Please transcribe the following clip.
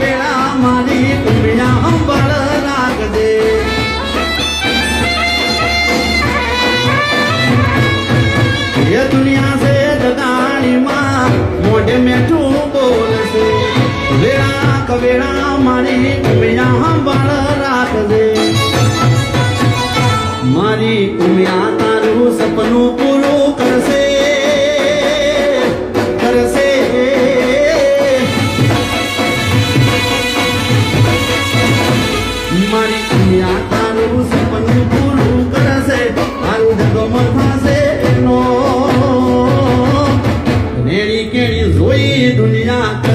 વેળા મારી કુંભિયા અંબળ રાખજે. એ દુનિયા છે દદાણીમાં તારું સપનું પૂરું કરશે. અમર થશે એનો નેણી જોઈ દુનિયા